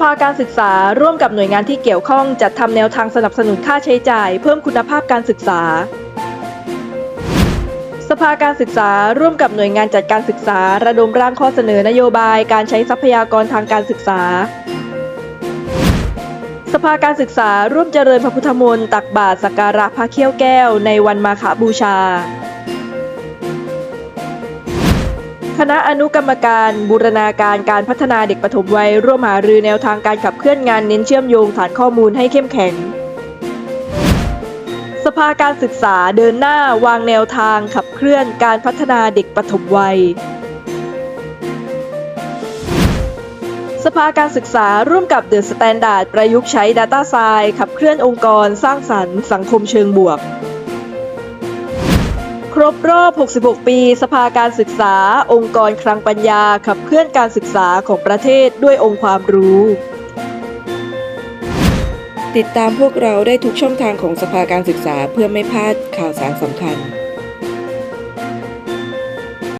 ภาการศึกษาร่วมกับหน่วยงานที่เกี่ยวข้องจัดทำแนวทางสนับสนุนค่าใช้จ่าย เพิ่มคุณภาพการศึกษา สภาการศึกษาร่วมกับหน่วยงานจัดการศึกษา ระดมร่างข้อเสนอนโยบายการใช้ทรัพยากรทางการศึกษา สภาการศึกษาร่วมเจริญพระพุทธมนต์ตักบาตรสักการะพระเขี้ยวแก้วในวันมาฆบูชา คณะอนุกรรมการบูรณาการการพัฒนาเด็กปฐมวัยร่วมหารือแนวทางการขับเคลื่อนงานเน้นเชื่อมโยงฐานข้อมูลให้เข้มแข็ง สภาการศึกษาเดินหน้าวางแนวทางขับเคลื่อนการพัฒนาเด็กปฐมวัย สภาการศึกษาร่วมกับเดอะสแตนดาร์ดประยุกต์ใช้ Data s c i e n c e ขับเคลื่อนองค์กร สร้างสรรค์ สังคมเชิงบวก ครบรอบ 66 ปี สภาการศึกษา องค์กรคลังปัญญา ขับเคลื่อนการศึกษาของประเทศด้วยองค์ความรู้ ติดตามพวกเราได้ทุกช่องทางของสภาการศึกษาเพื่อไม่พลาดข่าวสารสำคัญ